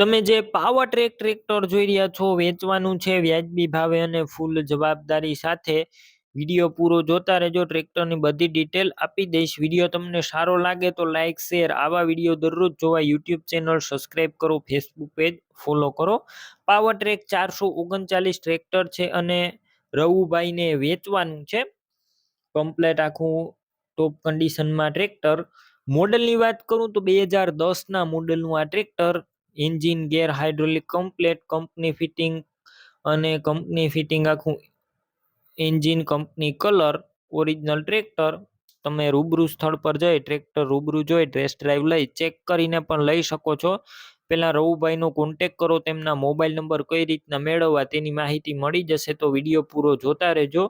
તમે જે power track tractor જોઈ રહ્યા છો, વેચવાનું છે વ્યાજબી ભાવે અને ફૂલ જવાબદારી સાથે. વીડિયો પૂરો જોતા રહેજો, ટ્રેક્ટરની બધી ડિટેલ આપી દઈશ. વીડિયો તમને સારો લાગે તો લાઇક શેર, આવા વીડિયો દરરોજ જોવા યુટ્યુબ ચેનલ સબસ્ક્રાઈબ કરો, ફેસબુક પેજ ફોલો કરો. પાવર ટ્રેક ચારસો ઓગણચાલીસ ટ્રેક્ટર છે અને રવુભાઈને વેચવાનું છે. કમ્પ્લેટ આખું ટોપ કન્ડિશનમાં ટ્રેક્ટર. મોડલની વાત કરું તો બે હજાર દસના મોડલનું આ tractor engine, gear hydraulic complete, company fitting અને કંપની ફિટિંગ આખું engine, company colour, original tractor. તમે રૂબરૂ સ્થળ પર જઈ, ટ્રેક્ટર રૂબરૂ જોઈ, ટેસ્ટ ડ્રાઈવ લઈ, ચેક કરીને પણ લઈ શકો છો. પહેલાં રવુભાઈનો કોન્ટેક કરો, તેમના મોબાઈલ નંબર કઈ રીતના મેળવવા તેની માહિતી મળી જશે તો વીડિયો પૂરો જોતા રહેજો.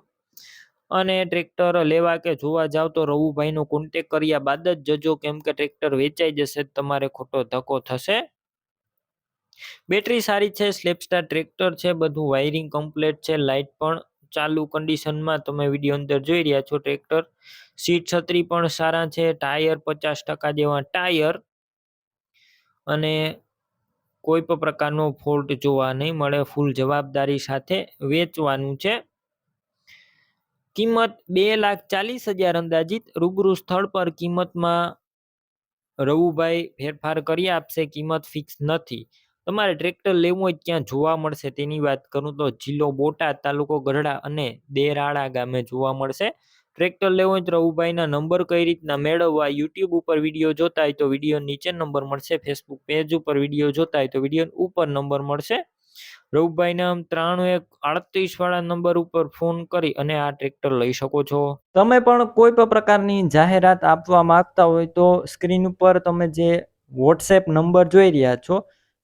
અને ટ્રેક્ટર લેવા કે જોવા જાવ તો રવુભાઈનો કોન્ટેક કર્યા બાદ જ જજો, કેમ કે ટ્રેક્ટર વેચાઈ જશે, તમારે ખોટો ધક્કો થશે. બેટરી સારી છે, સ્લેપસ્ટાર ટ્રેક્ટર છે, બધું વાયરિંગ કમ્પ્લેટ છે લાઇટ પણ ચાલુ કન્ડિશનમાં તમે વીડિયો અંદર જોઈ રહ્યા છો ટ્રેક્ટર. સીટ છત્રી પણ સારા છે, ટાયર પચાસ ટકા જેવા ટાયર. અને કોઈ પણ પ્રકારનો ફોલ્ટ જોવા નહીં મળે ફૂલ જવાબદારી સાથે વેચવાનું છે. કિંમત બે લાખ ચાલીસ હજાર અંદાજિત, રૂબરૂ સ્થળ પર કિંમતમાં રવુભાઈ ફેરફાર કરી આપશે, કિંમત ફિક્સ નથી. તમારે ટ્રેક્ટર લેવું હોય ત્યાં જોવા મળશે. તેની વાત કરું તો જિલ્લો બોટાદ તાલુકો ગઢડા અને દેરાળા ગામે જોવા મળશે. ટ્રેક્ટર લેવું હોય તો રવુભાઈના નંબર કઈ રીતના મેળવવા યુટ્યુબ ઉપર વીડિયો જોતા હોય તો વીડિયો નીચે નંબર મળશે. ફેસબુક પેજ ઉપર વીડિયો જોતા હોય તો વીડિયો ઉપર નંબર મળશે. રવુભાઈના ત્રાણું એક આડત્રીસ વાળા નંબર ઉપર ફોન કરી અને આ ટ્રેક્ટર લઈ શકો છો. તમે પણ કોઈ પણ પ્રકારની જાહેરાત આપવા માંગતા હોય તો સ્ક્રીન ઉપર તમે જે વોટ્સએપ નંબર જોઈ રહ્યા છો